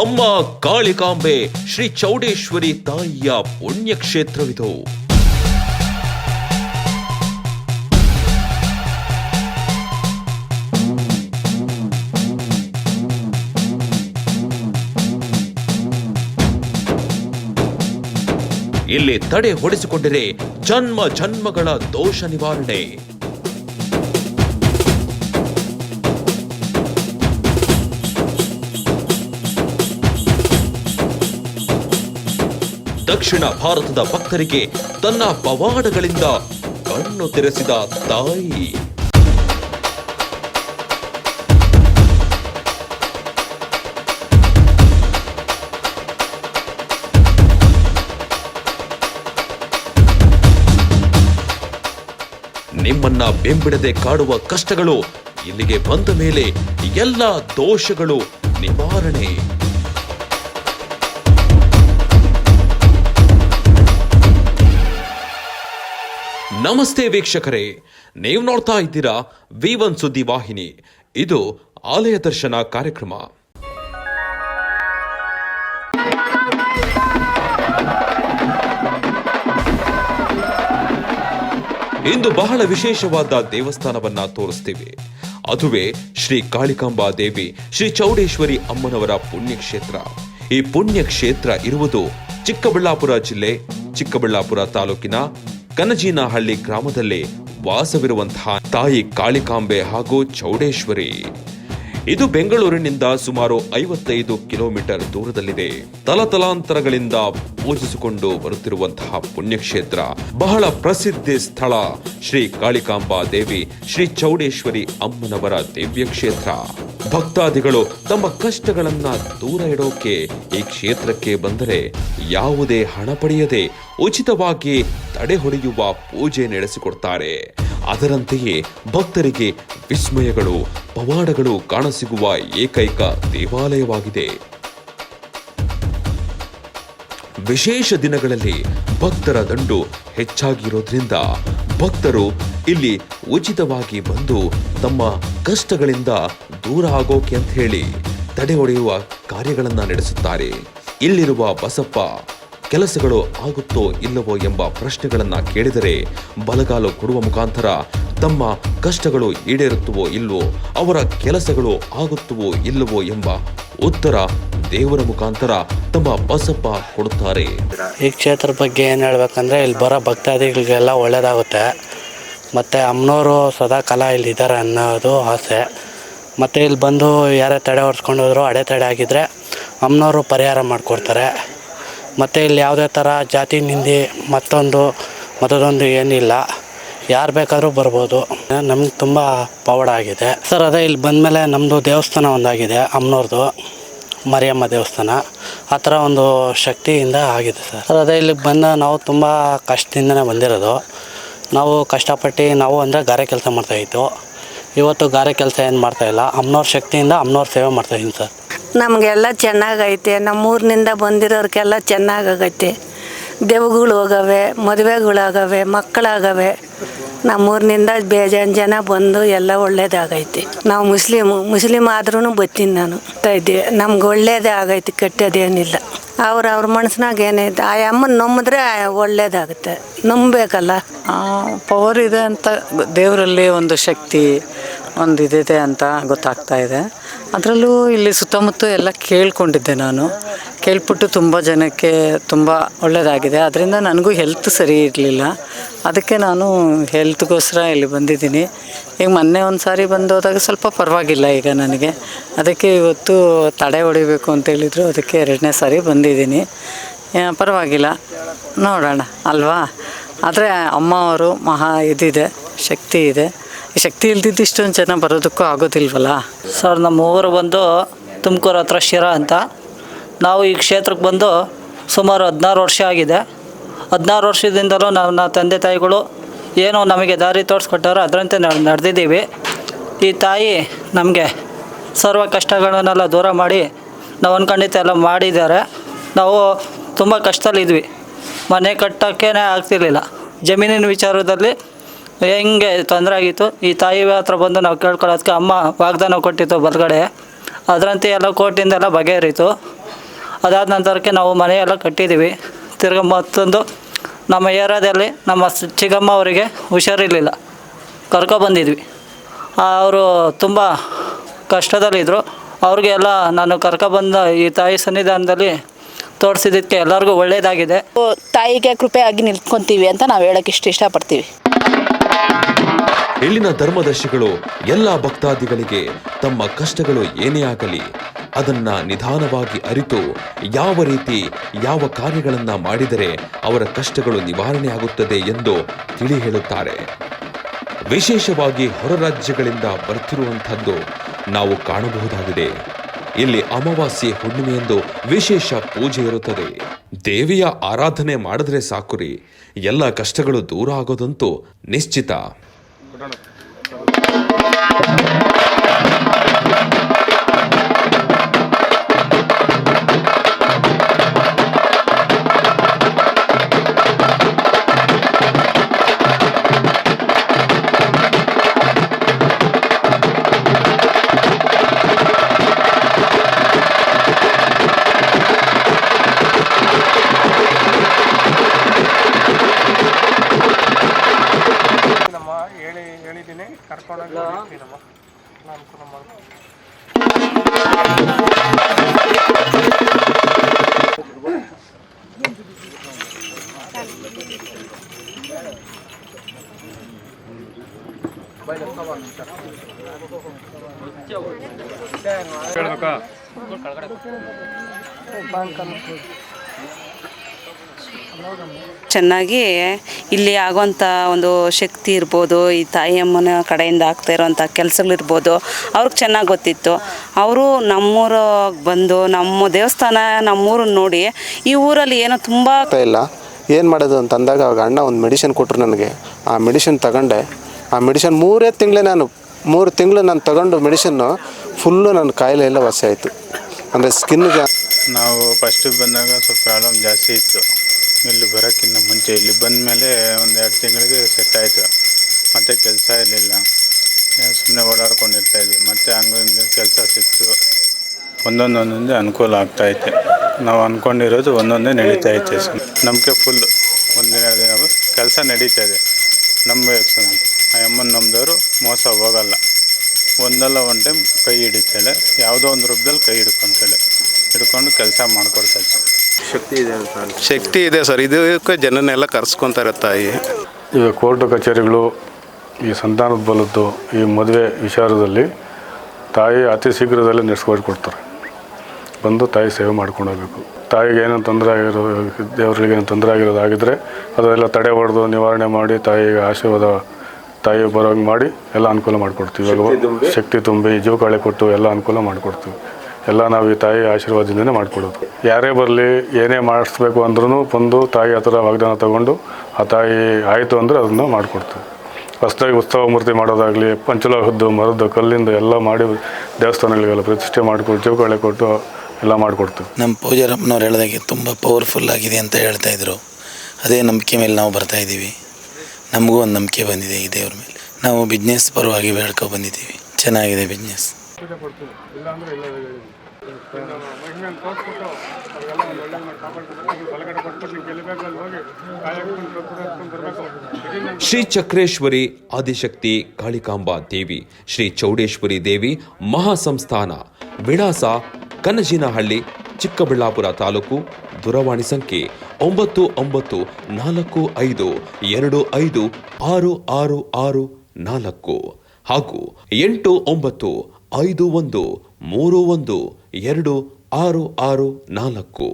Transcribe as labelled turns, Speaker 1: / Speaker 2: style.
Speaker 1: ಅಮ್ಮ ಕಾಳಿಕಾಂಬೆ ಶ್ರೀ ಚೌಡೇಶ್ವರಿ ತಾಯಿಯ ಪುಣ್ಯಕ್ಷೇತ್ರವಿದು. ಇಲ್ಲಿ ತಡೆ ಹೊಡೆಸಿಕೊಂಡರೆ ಜನ್ಮ ಜನ್ಮಗಳ ದೋಷ ನಿವಾರಣೆ. ದಕ್ಷಿಣ ಭಾರತದ ಭಕ್ತರಿಗೆ ತನ್ನ ಪವಾಡಗಳಿಂದ ಕಣ್ಣು ತೆರೆಸಿದ ತಾಯಿ. ನಿಮ್ಮನ್ನ ಬೆಂಬಿಡದೆ ಕಾಡುವ ಕಷ್ಟಗಳು ಇಲ್ಲಿಗೆ ಬಂದ ಮೇಲೆ ಎಲ್ಲ ದೋಷಗಳು ನಿವಾರಣೆ. ನಮಸ್ತೆ ವೀಕ್ಷಕರೇ, ನೀವು ನೋಡ್ತಾ ಇದ್ದೀರಾ ವಿ ಒನ್ ಸುದ್ದಿ ವಾಹಿನಿ. ಇದು ಆಲಯ ದರ್ಶನ ಕಾರ್ಯಕ್ರಮ. ಇಂದು ಬಹಳ ವಿಶೇಷವಾದ ದೇವಸ್ಥಾನವನ್ನ ತೋರಿಸ್ತೀವಿ. ಅದುವೇ ಶ್ರೀ ಕಾಳಿಕಾಂಬಾ ದೇವಿ, ಶ್ರೀ ಚೌಡೇಶ್ವರಿ ಅಮ್ಮನವರ ಪುಣ್ಯಕ್ಷೇತ್ರ. ಈ ಪುಣ್ಯಕ್ಷೇತ್ರ ಇರುವುದು ಚಿಕ್ಕಬಳ್ಳಾಪುರ ಜಿಲ್ಲೆ, ಚಿಕ್ಕಬಳ್ಳಾಪುರ ತಾಲೂಕಿನ ಕನಜೀನಹಳ್ಳಿ ಗ್ರಾಮದಲ್ಲಿ ವಾಸವಿರುವಂತಹ ತಾಯಿ ಕಾಳಿಕಾಂಬೆ ಹಾಗೂ ಚೌಡೇಶ್ವರಿ. ಇದು ಬೆಂಗಳೂರಿನಿಂದ ಸುಮಾರು ಐವತ್ತೈದು ಕಿಲೋಮೀಟರ್ ದೂರದಲ್ಲಿದೆ. ತಲತಲಾಂತರಗಳಿಂದ ಪೂಜಿಸಿಕೊಂಡು ಬರುತ್ತಿರುವಂತಹ ಪುಣ್ಯಕ್ಷೇತ್ರ, ಬಹಳ ಪ್ರಸಿದ್ಧಿ ಸ್ಥಳ, ಶ್ರೀ ಕಾಳಿಕಾಂಬಾ ದೇವಿ, ಶ್ರೀ ಚೌಡೇಶ್ವರಿ ಅಮ್ಮನವರ ದಿವ್ಯ ಕ್ಷೇತ್ರ ಭಕ್ತಾದಿಗಳು ತಮ್ಮ ಕಷ್ಟಗಳನ್ನ ದೂರ ಇಡೋಕೆ ಈ ಕ್ಷೇತ್ರಕ್ಕೆ ಬಂದರೆ ಯಾವುದೇ ಹಣ ಪಡೆಯದೆ ಉಚಿತವಾಗಿ ತಡೆ ಹೊಡೆಯುವ ಪೂಜೆ ನಡೆಸಿಕೊಡ್ತಾರೆ. ಅದರಂತೆಯೇ ಭಕ್ತರಿಗೆ ವಿಸ್ಮಯಗಳು, ಪವಾಡಗಳು ಕಾಣಸಿಗುವ ಏಕೈಕ ದೇವಾಲಯವಾಗಿದೆ. ವಿಶೇಷ ದಿನಗಳಲ್ಲಿ ಭಕ್ತರ ದಂಡು ಹೆಚ್ಚಾಗಿರೋದ್ರಿಂದ ಭಕ್ತರು ಇಲ್ಲಿ ಉಚಿತವಾಗಿ ಬಂದು ತಮ್ಮ ಕಷ್ಟಗಳಿಂದ ದೂರ ಆಗೋಕೆ ಅಂತ ಹೇಳಿ ತಡೆ ಒಡೆಯುವ ಕಾರ್ಯಗಳನ್ನು ನಡೆಸುತ್ತಾರೆ. ಇಲ್ಲಿರುವ ಬಸಪ್ಪ ಕೆಲಸಗಳು ಆಗುತ್ತೋ ಇಲ್ಲವೋ ಎಂಬ ಪ್ರಶ್ನೆಗಳನ್ನು ಕೇಳಿದರೆ ಬಲಗಾಲು ಕೊಡುವ ಮುಖಾಂತರ ತಮ್ಮ ಕಷ್ಟಗಳು ಈಡೇರುತ್ತವೋ ಇಲ್ಲವೋ ಅವರ ಕೆಲಸಗಳು ಆಗುತ್ತವೋ ಇಲ್ಲವೋ ಎಂಬ ಉತ್ತರ ದೇವರ ಮುಖಾಂತರ ತಮ್ಮ ಬಸಪ್ಪ ಕೊಡುತ್ತಾರೆ.
Speaker 2: ಈ ಕ್ಷೇತ್ರ ಬಗ್ಗೆ ಏನು ಹೇಳ್ಬೇಕಂದ್ರೆ, ಇಲ್ಲಿ ಬರೋ ಭಕ್ತಾದಿಗಳಿಗೆಲ್ಲ ಒಳ್ಳೆಯದಾಗುತ್ತೆ ಮತ್ತು ಅಮ್ಮನವರು ಸದಾ ಕಾಲ ಇಲ್ಲಿ ಇದ್ದಾರೆ ಅನ್ನೋದು ಆಸೆ. ಮತ್ತು ಇಲ್ಲಿ ಬಂದು ಯಾರೇ ತಡೆ ಹೊಡ್ಸ್ಕೊಂಡು ಹೋದ್ರು ಅಡೆತಡೆ ಆಗಿದ್ದರೆ ಅಮ್ಮನವರು ಪರಿಹಾರ ಮಾಡಿಕೊಡ್ತಾರೆ. ಮತ್ತು ಇಲ್ಲಿ ಯಾವುದೇ ಥರ ಜಾತಿ ನಿಂದಿ ಮತ್ತೊಂದು ಮತ್ತದೊಂದು ಏನಿಲ್ಲ. ಯಾರು ಬೇಕಾದರೂ ಬರ್ಬೋದು. ನಮ್ಗೆ ತುಂಬ ಪವಾಡ ಆಗಿದೆ. ಸರ್, ಅದೇ ಇಲ್ಲಿ ಬಂದಮೇಲೆ ನಮ್ಮದು ದೇವಸ್ಥಾನ ಒಂದಾಗಿದೆ ಅಮ್ಮನವ್ರದ್ದು ಮರಿಯಮ್ಮ ದೇವಸ್ಥಾನ. ಆ ಥರ ಒಂದು ಶಕ್ತಿಯಿಂದ ಆಗಿದೆ ಸರ್. ಸರ್, ಅದೇ ಇಲ್ಲಿಗೆ ಬಂದ ನಾವು ತುಂಬ ಕಷ್ಟದಿಂದನೇ ಬಂದಿರೋದು. ನಾವು ಕಷ್ಟಪಟ್ಟು ನಾವು ಅಂದರೆ ಗಾರೆ ಕೆಲಸ ಮಾಡ್ತಾಯಿತ್ತು ಇವತ್ತು ಗಾರೆ ಕೆಲಸ ಏನು ಮಾಡ್ತಾಯಿಲ್ಲ ಅಮ್ಮನವ್ರ ಶಕ್ತಿಯಿಂದ ಅಮ್ಮನವ್ರ ಸೇವೆ ಮಾಡ್ತಾಯಿದ್ದೀನಿ ಸರ್.
Speaker 3: ನಮಗೆಲ್ಲ ಚೆನ್ನಾಗೈತೆ. ನಮ್ಮೂರಿನಿಂದ ಬಂದಿರೋರ್ಗೆಲ್ಲ ಚೆನ್ನಾಗೈತೆ. ದೆವ್ಗಳು ಹೋಗವೆ ಮದುವೆಗಳಾಗವೆ ಮಕ್ಕಳಾಗವೆ. ನಮ್ಮೂರಿನಿಂದ ಬೇಜಾನ್ ಜನ ಬಂದು ಎಲ್ಲ ಒಳ್ಳೇದಾಗೈತೆ. ನಾವು ಮುಸ್ಲಿಮು ಮುಸ್ಲಿಮ್ ಆದ್ರೂ ಬತ್ತೀನಿ ನಾನು. ಇದ್ದೀವಿ. ಇದ್ದೆ ನಮ್ಗೆ ಒಳ್ಳೇದೇ ಆಗೈತಿ, ಕೆಟ್ಟದೇನಿಲ್ಲ. ಅವ್ರ ಅವ್ರ ಮನಸ್ಸಿನಾಗ ಏನೈತೆ ಆ ಅಮ್ಮನ ನಂಬಿದ್ರೆ ಒಳ್ಳೇದಾಗುತ್ತೆ. ನಂಬಬೇಕಲ್ಲ
Speaker 4: ಪವರ್ ಇದೆ ಅಂತ ದೇವರಲ್ಲಿ ಒಂದು ಶಕ್ತಿ. ಒಂದು ಇದಿದೆ ಅಂತ ಗೊತ್ತಾಗ್ತಾ ಇದೆ. ಅದರಲ್ಲೂ ಇಲ್ಲಿ ಸುತ್ತಮುತ್ತ ಎಲ್ಲ ಕೇಳಿಕೊಂಡಿದ್ದೆ ನಾನು. ಕೇಳ್ಬಿಟ್ಟು ತುಂಬ ಜನಕ್ಕೆ ತುಂಬ ಒಳ್ಳೆಯದಾಗಿದೆ ಅದರಿಂದ ನನಗೂ ಹೆಲ್ತ್ ಸರಿ ಇರಲಿಲ್ಲ. ಅದಕ್ಕೆ ನಾನು ಹೆಲ್ತ್ಗೋಸ್ಕರ ಇಲ್ಲಿ ಬಂದಿದ್ದೀನಿ. ಈಗ ಮೊನ್ನೆ ಒಂದು ಸಾರಿ ಬಂದೋದಾಗ ಸ್ವಲ್ಪ ಪರವಾಗಿಲ್ಲ ಈಗ ನನಗೆ. ಅದಕ್ಕೆ ಇವತ್ತು ತಡೆ ಹೊಡಿಬೇಕು ಅಂತ ಹೇಳಿದರು. ಅದಕ್ಕೆ ಎರಡನೇ ಸಾರಿ ಬಂದಿದ್ದೀನಿ. ಪರವಾಗಿಲ್ಲ. ನೋಡೋಣ. ಅಲ್ವಾ? ಆದರೆ ಅಮ್ಮ ಅವರು ಮಹಾ ಇದಿದೆ, ಶಕ್ತಿ ಇದೆ. ಶಕ್ತಿ ಇಲ್ದಿದ್ದು ಇಷ್ಟೊಂದು ಜನ ಬರೋದಕ್ಕೂ ಆಗೋದಿಲ್ವಲ್ಲ?
Speaker 5: ಸರ್ ನಮ್ಮ ಊರು ಬಂದು ತುಮಕೂರು ಹತ್ರ ಶಿರಾ ಅಂತ. ನಾವು ಈ ಕ್ಷೇತ್ರಕ್ಕೆ ಬಂದು ಸುಮಾರು ಹದಿನಾರು ವರ್ಷ ಆಗಿದೆ. ಹದಿನಾರು ವರ್ಷದಿಂದಲೂ ನನ್ನ ತಂದೆ ತಾಯಿಗಳು ಏನು ನಮಗೆ ದಾರಿ ತೋರಿಸ್ಕೊಟ್ಟಾರೋ ಅದರಂತೆ ನಡೆದಿದ್ದೀವಿ. ಈ ತಾಯಿ ನಮಗೆ ಸರ್ವ ಕಷ್ಟಗಳನ್ನೆಲ್ಲ ದೂರ ಮಾಡಿ ನಾವು ಅಂದ್ಕೊಂಡಿದ್ದು ಎಲ್ಲ ಮಾಡಿದ್ದಾರೆ. ನಾವು ತುಂಬ ಕಷ್ಟದಲ್ಲಿದ್ವಿ. ಮನೆ ಕಟ್ಟೋಕ್ಕೇ ಆಗ್ತಿರ್ಲಿಲ್ಲ. ಜಮೀನಿನ ವಿಚಾರದಲ್ಲಿ ಹೆಂಗೆ ತೊಂದರೆ ಆಗಿತ್ತು, ಈ ತಾಯಿ ಹತ್ರ ಬಂದು ನಾವು ಕೇಳ್ಕೊಳ್ಳೋದಕ್ಕೆ ಅಮ್ಮ ವಾಗ್ದಾನ ಕೊಟ್ಟಿತ್ತು ಬಲಗಡೆ. ಅದರಂತೆ ಎಲ್ಲ ಕೋರ್ಟಿಂದೆಲ್ಲ ಬಗೆಹರಿತು. ಅದಾದ ನಂತರಕ್ಕೆ ನಾವು ಮನೆಯೆಲ್ಲ ಕಟ್ಟಿದ್ದೀವಿ. ತಿರ್ಗಿ ಮತ್ತೊಂದು ನಮ್ಮ ಏರಿಯಾದಲ್ಲಿ ನಮ್ಮ ಚಿಕ್ಕಮ್ಮ ಅವರಿಗೆ ಹುಷಾರಿರಲಿಲ್ಲ. ಕರ್ಕೊಬಂದಿದ್ವಿ ಅವರು ತುಂಬ ಕಷ್ಟದಲ್ಲಿದ್ದರು ಅವ್ರಿಗೆ ಎಲ್ಲ ನಾನು ಕರ್ಕೊಬಂದ ಈ ತಾಯಿ ಸನ್ನಿಧಾನದಲ್ಲಿ ತೋರಿಸಿದ್ದಕ್ಕೆ ಎಲ್ಲರಿಗೂ ಒಳ್ಳೆಯದಾಗಿದೆ
Speaker 6: ತಾಯಿಗೆ ಕೃಪೆಯಾಗಿ ನಿಂತ್ಕೊತೀವಿ ಅಂತ ನಾವು ಹೇಳೋಕ್ಕೆ ಇಷ್ಟು ಇಷ್ಟಪಡ್ತೀವಿ.
Speaker 1: ಇಲ್ಲಿನ ಧರ್ಮದರ್ಶಿಗಳು ಎಲ್ಲ ಭಕ್ತಾದಿಗಳಿಗೆ ತಮ್ಮ ಕಷ್ಟಗಳು ಏನೇ ಆಗಲಿ ಅದನ್ನ ನಿಧಾನವಾಗಿ ಅರಿತು ಯಾವ ರೀತಿ ಯಾವ ಕಾರ್ಯಗಳನ್ನ ಮಾಡಿದರೆ ಅವರ ಕಷ್ಟಗಳು ನಿವಾರಣೆ ಆಗುತ್ತದೆ ಎಂದು ತಿಳಿ ಹೇಳುತ್ತಾರೆ. ವಿಶೇಷವಾಗಿ ಹೊರ ರಾಜ್ಯಗಳಿಂದ ಬರ್ತಿರುವಂಥದ್ದು ನಾವು ಕಾಣಬಹುದಾಗಿದೆ. ಇಲ್ಲಿ ಅಮಾವಾಸ್ಯೆ ಹುಣ್ಣಿಮೆಯೆಂದು ವಿಶೇಷ ಪೂಜೆ ಇರುತ್ತದೆ. ದೇವಿಯ ಆರಾಧನೆ ಮಾಡಿದ್ರೆ ಸಾಕುರಿ. ಎಲ್ಲ ಕಷ್ಟಗಳು ದೂರ ಆಗೋದಂತೂ ನಿಶ್ಚಿತ.
Speaker 7: ನಮ್ಮ ಹೇಳಿ ಹೇಳಿದ್ದೀನಿ ಕರ್ಕೊಂಡೋಗಿ ಹೋಗ್ತೀನಮ್ಮ ನಾನು ಅನುಕೂಲ ಮಾಡ್ತೀನಿ
Speaker 8: ಚೆನ್ನಾಗಿ ಇಲ್ಲಿ ಆಗುವಂಥ ಒಂದು ಶಕ್ತಿ ಇರ್ಬೋದು ಈ ತಾಯಿಯಮ್ಮನ ಕಡೆಯಿಂದ ಆಗ್ತಾ ಇರೋವಂಥ ಕೆಲಸಗಳಿರ್ಬೋದು ಅವ್ರಿಗೆ ಚೆನ್ನಾಗಿ ಗೊತ್ತಿತ್ತು. ಅವರು ನಮ್ಮೂರ ಬಂದು ನಮ್ಮ ದೇವಸ್ಥಾನ ನಮ್ಮೂರನ್ನ ನೋಡಿ ಈ ಊರಲ್ಲಿ ಏನೋ ತುಂಬ
Speaker 9: ಇಲ್ಲ. ಏನು ಮಾಡೋದು ಅಂತ ಅಂದಾಗ ಅವಾಗ ಅಣ್ಣ ಒಂದು ಮೆಡಿಸಿನ್ ಕೊಟ್ಟರು ನನಗೆ. ಆ ಮೆಡಿಸಿನ್ ತಗೊಂಡೆ. ಆ ಮೆಡಿಸಿನ್ ಮೂರೇ ತಿಂಗಳೇ ನಾನು ಮೂರು ತಿಂಗಳು ನಾನು ತಗೊಂಡು ಮೆಡಿಸಿನ್ನು ಫುಲ್ಲು ನನ್ನ ಕಾಯಿಲೆ ಎಲ್ಲ ವಾಸಿ ಆಯಿತು. ಅಂದರೆ ಸ್ಕಿನ್ಗೆ
Speaker 10: ನಾವು ಫಸ್ಟಿಗೆ ಬಂದಾಗ ಸ್ವಲ್ಪ ಪ್ರಾಬ್ಲಮ್ ಜಾಸ್ತಿ ಇತ್ತು. ಇಲ್ಲಿ ಬರೋಕ್ಕಿಂತ ಮುಂಚೆ ಇಲ್ಲಿ ಬಂದ ಮೇಲೆ ಒಂದು ಎರಡು ತಿಂಗಳಿಗೆ ಸೆಟ್ ಆಯಿತು. ಮತ್ತು ಕೆಲಸ ಇರಲಿಲ್ಲ. ಸುಮ್ಮನೆ ಓಡಾಡ್ಕೊಂಡಿರ್ತಾಯಿದ್ವಿ ಮತ್ತು ಹಂಗೆ ಹಿಂಗೆ ಕೆಲಸ ಸಿಕ್ತು. ಒಂದೊಂದೊಂದೊಂದೇ ಅನುಕೂಲ ಆಗ್ತಾಯಿತ್ತು ನಾವು ಅಂದ್ಕೊಂಡಿರೋದು ಒಂದೊಂದೇ ನಡೀತಾ ಐತೆ ನಮಗೆ ಫುಲ್ಲು ಒಂದಿನ, ಎರಡು ದಿನ ಕೆಲಸ ನಡೀತಾ ಇದೆ. ನಂಬಬೇಕು ಆ ಅಮ್ಮನ ನಂಬಿದವರು ಮೋಸ ಹೋಗಲ್ಲ. ಒಂದಲ್ಲ ಒಂದು ಟೈಮ್ ಕೈ ಹಿಡಿತಾಳೆ. ಯಾವುದೋ ಒಂದು ರೂಪದಲ್ಲಿ ಕೈ ಹಿಡ್ಕೊತಾಳೆ. ಹಿಡ್ಕೊಂಡು ಕೆಲಸ ಮಾಡ್ಕೊಡ್ತಾಳೆ.
Speaker 9: ಶಕ್ತಿ ಇದೆ ಸರ್. ಇದಕ್ಕೆ ಜನನೆಲ್ಲ ಕರ್ಸ್ಕೊತಾರೆ ತಾಯಿ.
Speaker 11: ಈಗ ಕೋರ್ಟ್ ಕಚೇರಿಗಳು ಈ ಸಂತಾನದ ಬಲದ್ದು ಈ ಮದುವೆ ವಿಚಾರದಲ್ಲಿ ತಾಯಿ ಅತಿ ಶೀಘ್ರದಲ್ಲೇ ನಡೆಸ್ಕೊಡ್ತಾರೆ ಬಂದು ತಾಯಿ ಸೇವೆ ಮಾಡ್ಕೊಂಡು ಹೋಗ್ಬೇಕು. ತಾಯಿಗೆ ಏನೇನು ತೊಂದರೆ ಆಗಿರೋ ದೇವರಿಗೆ ಏನೋ ತೊಂದರೆ ಆಗಿರೋದಾಗಿದ್ದರೆ ಅದೆಲ್ಲ ತಡೆ ಹೊಡೆದು ನಿವಾರಣೆ ಮಾಡಿ ತಾಯಿಗೆ ಆಶೀರ್ವಾದ ತಾಯಿ ಬರೋಂಗೆ ಮಾಡಿ ಎಲ್ಲ ಅನುಕೂಲ ಮಾಡಿಕೊಡ್ತೀವಿ. ಶಕ್ತಿ ತುಂಬಿ. ಜೀವಕಾಳೆ ಕೊಟ್ಟು ಎಲ್ಲ ಅನುಕೂಲ ಮಾಡಿಕೊಡ್ತೀವಿ. ಎಲ್ಲ ನಾವು ಈ ತಾಯಿ ಆಶೀರ್ವಾದದಿಂದನೇ ಮಾಡಿಕೊಡೋದು ಯಾರೇ ಬರಲಿ, ಏನೇ ಮಾಡಿಸ್ಬೇಕು ಅಂದ್ರೂ ಬಂದು ತಾಯಿ ಹತ್ರ ವಾಗ್ದಾನ ತಗೊಂಡು ಆ ತಾಯಿ ಆಯಿತು ಅಂದರೆ ಅದನ್ನು ಮಾಡಿಕೊಡ್ತೀವಿ ಹೊಸದಾಗಿ ಉತ್ಸವ ಮೂರ್ತಿ ಮಾಡೋದಾಗಲಿ ಪಂಚಲೋಹದ್ದು ಮರದ್ದು ಕಲ್ಲಿಂದ ಎಲ್ಲ ಮಾಡಿ ದೇವಸ್ಥಾನಗಳಿಗೆಲ್ಲ ಪ್ರತಿಷ್ಠೆ ಮಾಡಿಕೊಟ್ಟು ಜೋಕಾಳೆ ಕೊಟ್ಟು ಎಲ್ಲ ಮಾಡಿಕೊಡ್ತೀವಿ
Speaker 12: ನಮ್ಮ ಪೂಜಾರಪ್ಪನವ್ರು ಹೇಳಿದಾಗೆ ತುಂಬ ಪವರ್ಫುಲ್ ಆಗಿದೆ ಅಂತ ಹೇಳ್ತಾ ಇದ್ರು. ಅದೇ ನಂಬಿಕೆ ಮೇಲೆ ನಾವು ಬರ್ತಾ ಇದ್ದೀವಿ. ನಮಗೂ ಒಂದು ನಂಬಿಕೆ ಬಂದಿದೆ ಈ ದೇವ್ರ ಮೇಲೆ. ನಾವು ಬಿಸ್ನೆಸ್ ಪರವಾಗಿ ಬೇಡ್ಕೊ ಬಂದಿದ್ದೀವಿ. ಚೆನ್ನಾಗಿದೆ ಬಿಸ್ನೆಸ್
Speaker 7: ಕೊಡ್ತೀನಿ ಇಲ್ಲಾಂದ್ರೆ ಇಲ್ಲ ಮಹಿಮೆಯನ್ನು ತೋರಿಸ್ಬಿಟ್ಟು ಅವ್ರಿಗೆಲ್ಲ ಒಂದು ಒಳ್ಳೆ ಮಾಡಿ ಕಾಪಾಡ್ಕೊಂಡು ನೀವು ಬಲಗಡೆ ಕೊಟ್ಬಿಟ್ಟು ನೀವು ಗೆಲ್ಲಬೇಕು ಅಲ್ಲಿ ಹೋಗಿ ಬರಬೇಕು.
Speaker 1: ಶ್ರೀ ಚಕ್ರೇಶ್ವರಿ ಆದಿಶಕ್ತಿ ಕಾಳಿಕಾಂಬಾ ದೇವಿ ಶ್ರೀ ಚೌಡೇಶ್ವರಿ ದೇವಿ ಮಹಾಸಂಸ್ಥಾನ ವಿಳಾಸ ಕನಜಿನಹಳ್ಳಿ ಚಿಕ್ಕಬಳ್ಳಾಪುರ ತಾಲೂಕು ದೂರವಾಣಿ ಸಂಖ್ಯೆ ಒಂಬತ್ತು ಒಂಬತ್ತು ನಾಲ್ಕು ಐದು ಎರಡು ಐದು ಆರು ಆರು ಆರು ನಾಲ್ಕು ಹಾಗೂ ಎಂಟು ಒಂಬತ್ತು ಐದು ಒಂದು ಮೂರು ಒಂದು ಎರಡು ಆರು ಆರು ನಾಲ್ಕು.